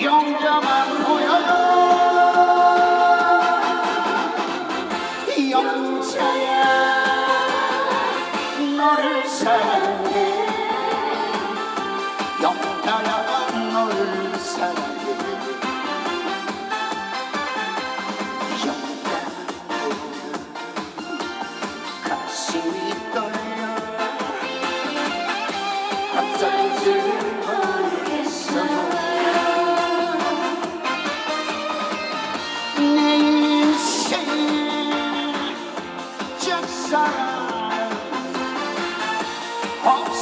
영자만 보여요. 영자야 너를 사랑해. 영자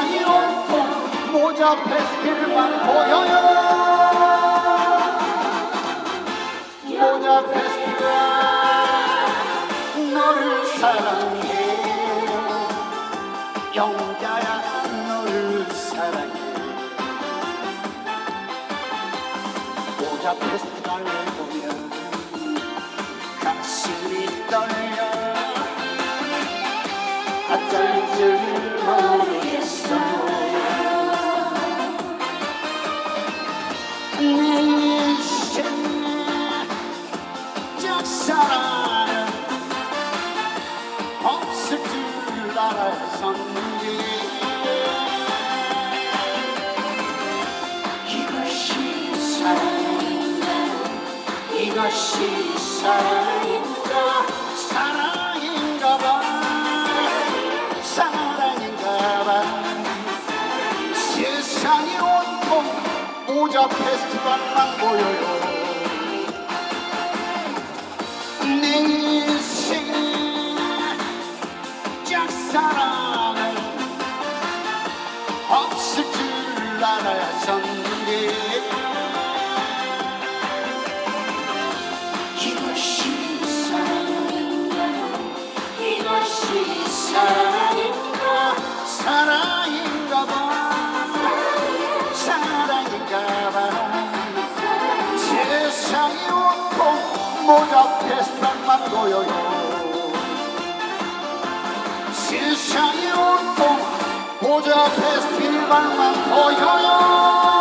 세상이 온통 모자 페스티벌만 보여요 모자 페스티벌 너를 사랑해. 영자야 너를 사랑해. 모자 페스티벌을 보면 가슴이 떨려 이것이 사랑인가 이것이 사랑인가 사랑인가 봐 사랑인가 봐. 세상이 온통 모자 페스티벌만 보여요 없을 줄 알았었는데. 이것이 사랑인가? 이것이 사랑인가? 사랑인가 봐. 사랑인가 봐. 세상이 온통 모자 페스티벌만 보여요 소자 페스티벌만 보여요.